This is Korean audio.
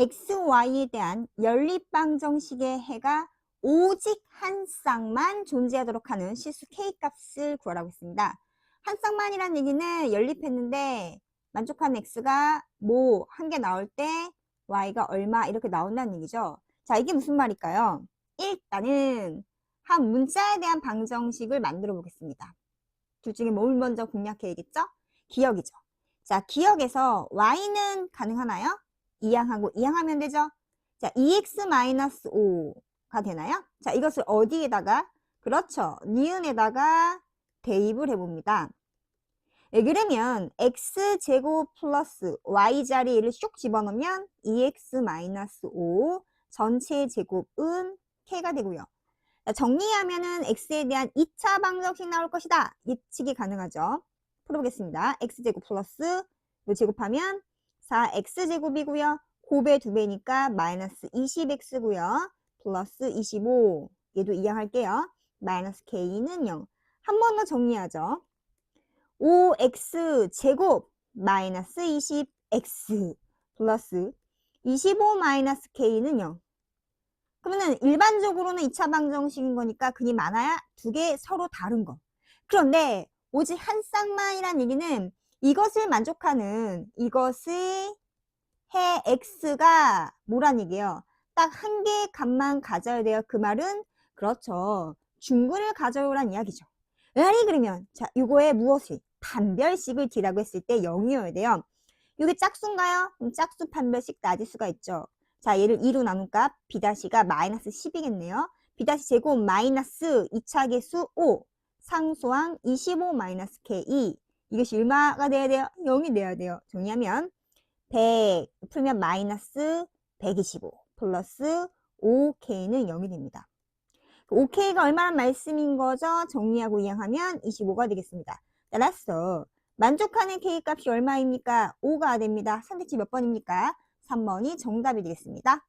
x, y에 대한 연립방 정식의 해가 오직 한 쌍만 존재하도록 하는 실수 k 값을 구하라고 했습니다. 한 쌍만이라는 얘기는 연립했는데 만족한 x가 뭐 한 개 나올 때 y가 얼마 이렇게 나온다는 얘기죠. 자, 이게 무슨 말일까요? 일단은 한 문자에 대한 방정식을 만들어 보겠습니다. 둘 중에 뭘 먼저 공략해야겠죠? 기억이죠. 자, 기억에서 y는 가능하나요? 이항하고 이항하면 되죠? 자, 2x-5가 되나요? 자, 이것을 어디에다가? 그렇죠. 니은에다가 대입을 해봅니다. 예, 그러면 x제곱 플러스 y자리를 쏙 집어넣으면 2x-5 전체 제곱은 k가 되고요. 자, 정리하면 은 x에 대한 2차 방정식 나올 것이다. 예측이 가능하죠. 풀어보겠습니다. x제곱 플러스 요 제곱하면 4x제곱이고요. 곱의 2배니까 마이너스 20x고요. 플러스 25 얘도 이항할게요. 마이너스 k는 0. 한 번 더 정리하죠. 5x 제곱 마이너스 20x 플러스 25 마이너스 k는 0. 그러면 일반적으로는 2차 방정식인 거니까 그니 많아야 두 개 서로 다른 거. 그런데 오직 한 쌍만이란 얘기는 이것을 만족하는 이것의 해 x가 뭐란 얘기예요? 딱 한 개의 값만 가져야 돼요. 그 말은 그렇죠. 중근을 가져오란 이야기죠. 아니 그러면 자 이거에 무엇이 판별식을 뒤라고 했을 때 0이어야 돼요. 이게 짝수인가요? 그럼 짝수 판별식 낮을 수가 있죠. 자 얘를 2로 나눈 값 B'가 마이너스 10이겠네요. B' 제곱 마이너스 2차 계수 5 상수항 25 마이너스 K2 이것이 얼마가 돼야 돼요? 0이 돼야 돼요. 정리하면 100 풀면 마이너스 125 플러스 5K는 0이 됩니다. 5K가 얼마나 말씀인 거죠? 정리하고 이항하면 25가 되겠습니다. 따라서 만족하는 K 값이 얼마입니까? 5가 됩니다. 선택지 몇 번입니까? 3번이 정답이 되겠습니다.